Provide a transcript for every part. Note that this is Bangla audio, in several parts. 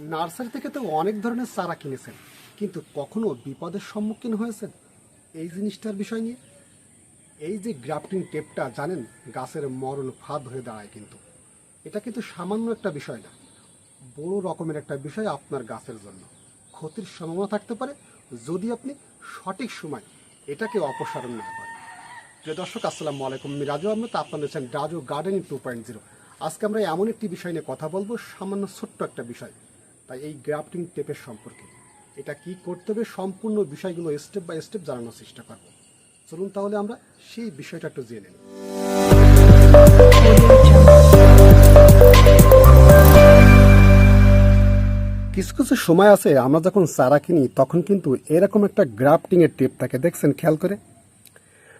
নার্সারি থেকে তো অনেক ধরনের চারা কিনেছেন। কিন্তু কখনো বিপদের সম্মুখীন হয়েছেন? এই জিনিসটার বিষয় নিয়ে? এই যে গ্রাফটিং টেপটা, জানেন, গাছের মরণ ফাঁদ হয়ে দাঁড়ায় কিন্তু। এটা কিন্তু সামান্য একটা বিষয় না। বড় রকমের একটা বিষয় আপনার গাছের জন্য। ক্ষতির সম্ভাবনা থাকতে পারে যদি আপনি সঠিক সময় এটাকে অপসারণ না করেন। প্রিয় দর্শক, আসসালামু আলাইকুম। রাজু আহমেদ, আপনারা দেখছেন Raju gardening two point zero. আজকে আমরা এমন একটি বিষয় নিয়ে কথা বলব, সামান্য ছোট্ট একটা বিষয়। তাই এই গ্রাফটিং টেপের সম্পর্কে। এটা কি করতে হবে? সম্পূর্ণ বিষয়গুলো স্টেপ বাই স্টেপ জানানোর চেষ্টা করব। চলুন তাহলে আমরা সেই বিষয়টা একটু জেনে নিই। কিছু কিছু সময় আছে, আমরা যখন চারা কিনি, তখন কিন্তু এরকম একটা গ্রাফটিংয়ের টেপ থাকে, দেখছেন? খেয়াল করে?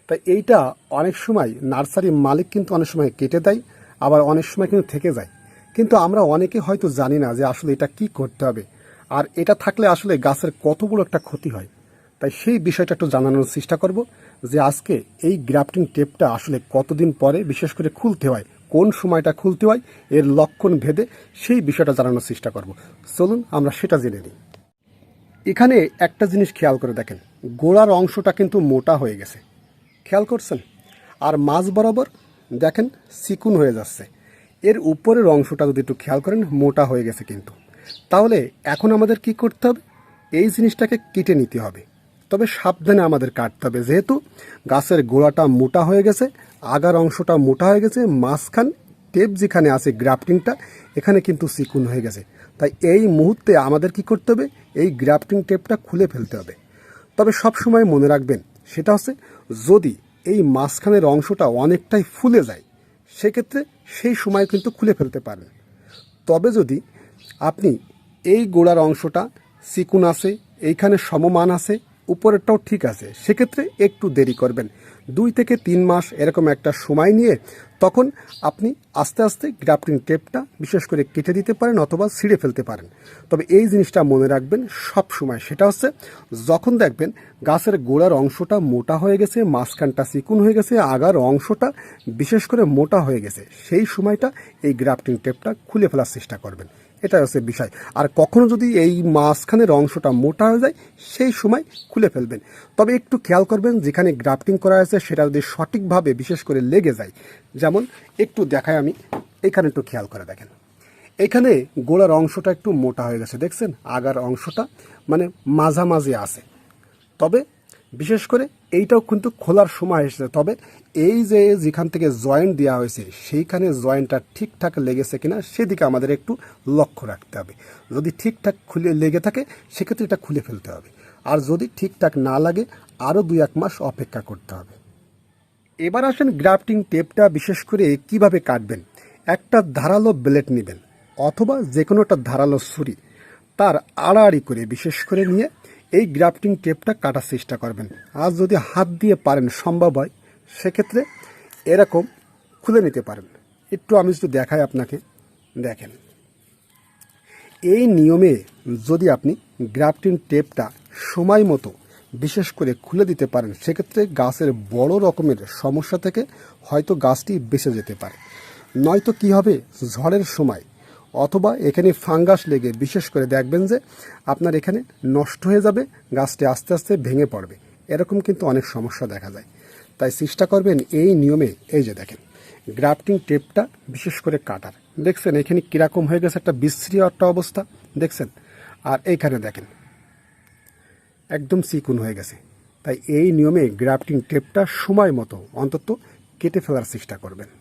তাই এইটা অনেক সময় নার্সারি মালিক কিন্তু অনেক সময় কেটে দেয়, আবার অনেক সময় কিন্তু থেকে যায়। কিন্তু আমরা অনেকে হয়তো জানি না যে আসলে এটা কি করতে হবে। আর এটা থাকলে আসলে গাছের কত বড় একটা ক্ষতি হয়। তাই সেই বিষয়টা একটু জানানোর চেষ্টা করব যে আজকে এই গ্রাফটিং টেপটা আসলে কতদিন পরে, বিশেষ করে খুলতে হয়, কোন সময়টা খুলতে হয়, এর লক্ষণ ভেদে সেই বিষয়টা জানানোর চেষ্টা করব। চলুন, আমরা সেটা জেনে নিই। এখানে একটা জিনিস খেয়াল করে দেখেন, গোড়ার অংশটা কিন্তু মোটা হয়ে গেছে। খেয়াল করছেন? আর মাঝ বরাবর দেখেন চিকুন হয়ে যাচ্ছে। এর উপরের অংশটা যদি একটু খেয়াল করেন, মোটা হয়ে গেছে কিন্তু। তাহলে এখন আমাদের কি করতে হবে? এই জিনিসটাকে কেটে নিতে হবে। তবে সাবধানে আমাদের কাটতে হবে। যেহেতু গাছের গোড়াটা মোটা হয়ে গেছে, আগার অংশটা মোটা হয়ে গেছে, মাঝখান টেপ যেখানে আছে গ্রাফটিংটা, এখানে কিন্তু চিকুন হয়ে গেছে। তাই এই মুহূর্তে আমাদের কি করতে হবে? এই গ্রাফটিং টেপটা খুলে ফেলতে হবে। তবে সব সময় মনে রাখবেন, সেটা হচ্ছে যদি এই মাঝখানের অংশটা অনেকটাই ফুলে যায় সেক্ষেত্রে সেই সময় কিন্তু খুলে ফেলতে পারেন। তবে যদি আপনি এই গোড়ার অংশটা চিকুন আছে, এইখানে সমমান আছে উপরেরটাও ঠিক আছে। সেক্ষেত্রে একটু দেরি করবেন। দুই থেকে তিন মাস এরকম একটা সময় নিয়ে তখন আপনি আস্তে আস্তে গ্রাফটিং টেপটা বিশেষ করে কেটে দিতে পারেন অথবা ছিঁড়ে ফেলতে পারেন। তবে এই জিনিসটা মনে রাখবেন সব সময়। সেটা হচ্ছে যখন দেখবেন গাছের গোড়ার অংশটা মোটা হয়ে গেছে, মাঝখানটা চিকুন হয়ে গেছে, আগার অংশটা বিশেষ করে মোটা হয়ে গেছে, সেই সময়টা এই গ্রাফটিং টেপটা খুলে ফেলার চেষ্টা করবেন। এটা হচ্ছে বিষয়। আর কখনো যদি এই মাঝখানের অংশটা মোটা হয়ে যায়, সেই সময় খুলে ফেলবেন। তবে একটু খেয়াল করবেন, যেখানে গ্রাফটিং করা আছে, সেটা যদি সঠিকভাবে বিশেষ করে লেগে যায়, যেমন একটু দেখায় আমি, এখানে একটু খেয়াল করে দেখেন। এখানে গোড়ার অংশটা একটু মোটা হয়ে গেছে, দেখছেন? আগার অংশটা মানে মাঝামাঝি আছে। তবে বিশেষ করে এইটাও কিন্তু খোলার সময় এসেছে। তবে এই যে যেখান থেকে জয়েন্ট দেওয়া হয়েছে, সেইখানে জয়েন্টটা ঠিকঠাক লেগেছে কিনা সেদিকে আমাদের একটু লক্ষ্য রাখতে হবে। যদি ঠিকঠাক খুলে লেগে থাকে, সেক্ষেত্রে এটা খুলে ফেলতে হবে। আর যদি ঠিকঠাক না লাগে, আরও দুই এক মাস অপেক্ষা করতে হবে। এবার আসেন গ্রাফটিং টেপটা বিশেষ করে কীভাবে কাটবেন। একটা ধারালো ব্লেড নেবেন, অথবা যে কোনো একটা ধারালো ছুরি, তার আড়াআড়ি করে বিশেষ করে নিয়ে এই গ্রাফটিং টেপটা কাটার চেষ্টা করবেন। আর যদি হাত দিয়ে পারেন, সম্ভব হয়, সেক্ষেত্রে এরকম খুলে নিতে পারেন। একটু আমি যদি দেখাই আপনাকে, দেখেন। এই নিয়মে যদি আপনি গ্রাফটিং টেপটা সময় মতো বিশেষ করে খুলে দিতে পারেন, সেক্ষেত্রে গাছের বড় রকমের সমস্যা থেকে হয়তো গাছটি বেঁচে যেতে পারে। নয়তো কি হবে? ঝড়ের সময় অথবা এখানে ফাঙ্গাস লেগে বিশেষ করে দেখবেন যে আপনার এখানে নষ্ট হয়ে যাবে, গাছটি আস্তে আস্তে ভেঙে পড়বে। এরকম কিন্তু অনেক সমস্যা দেখা যায়। তাই চেষ্টা করবেন এই নিয়মে, এই যে দেখেন, গ্রাফটিং টেপটা বিশেষ করে কাটার। দেখছেন, এখানে কীরকম হয়ে গেছে একটা বিশ্রী একটা অবস্থা, দেখছেন? আর এইখানে দেখেন, একদম চিকুন হয়ে গেছে। তাই এই নিয়মে গ্রাফটিং টেপটা সময় মতো অন্তত কেটে ফেলার চেষ্টা করবেন।